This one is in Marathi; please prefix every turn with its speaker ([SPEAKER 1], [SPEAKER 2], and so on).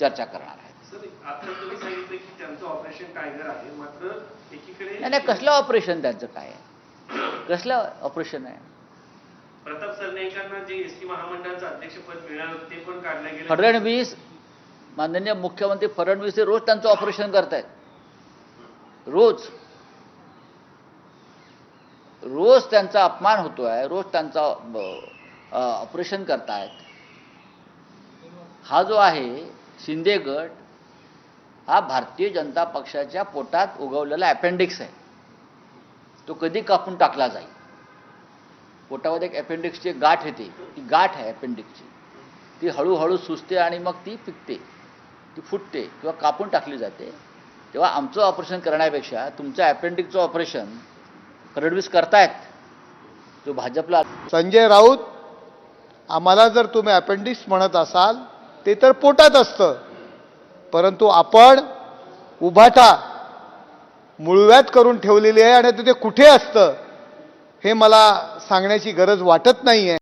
[SPEAKER 1] त्यांनी सांगितलं की त्यांचं ऑपरेशन टायगर आहे
[SPEAKER 2] नाही नाही कसलं ऑपरेशन त्यांचं काय आहे? कसलं ऑपरेशन आहे?
[SPEAKER 1] प्रताप सरनाईकांना जे एस टी महामंडळाचं अध्यक्षपद मिळालं ते पण काढलं गेलं.
[SPEAKER 2] फडणवीस माननीय मुख्यमंत्री फडणवीस हे रोज त्यांचं ऑपरेशन करतायत. रोज. रोज त्यांचा अपमान होतोय रोज त्यांचा ऑपरेशन करतायत. हा जो आहे शिंदे गट हा भारतीय जनता पक्षाच्या पोटात उगवलेला अपेंडिक्स आहे. तो कधी कापून टाकला जाईल? पोटामध्ये एक अपेंडिक्सची गाठ येते. ती गाठ आहे अपेंडिक्सची ती हळूहळू सुचते आणि मग ती पिकते. ती फुटते किंवा कापून टाकली जाते. तेव्हा आमचं ऑपरेशन करण्यापेक्षा तुमचं अपेंडिक्सचं ऑपरेशन फडणवीस करतायत. जो भाजपला
[SPEAKER 3] संजय राऊत आम्हाला जर तुम्ही अपेंडिक्स म्हणत असाल ते तर पोटात असतं. परंतु आपण उभाटा मुळव्यात करून ठेवलेली आहे आणि ते कुठे असतं हे मला सांगण्याची गरज वाटत नाही आहे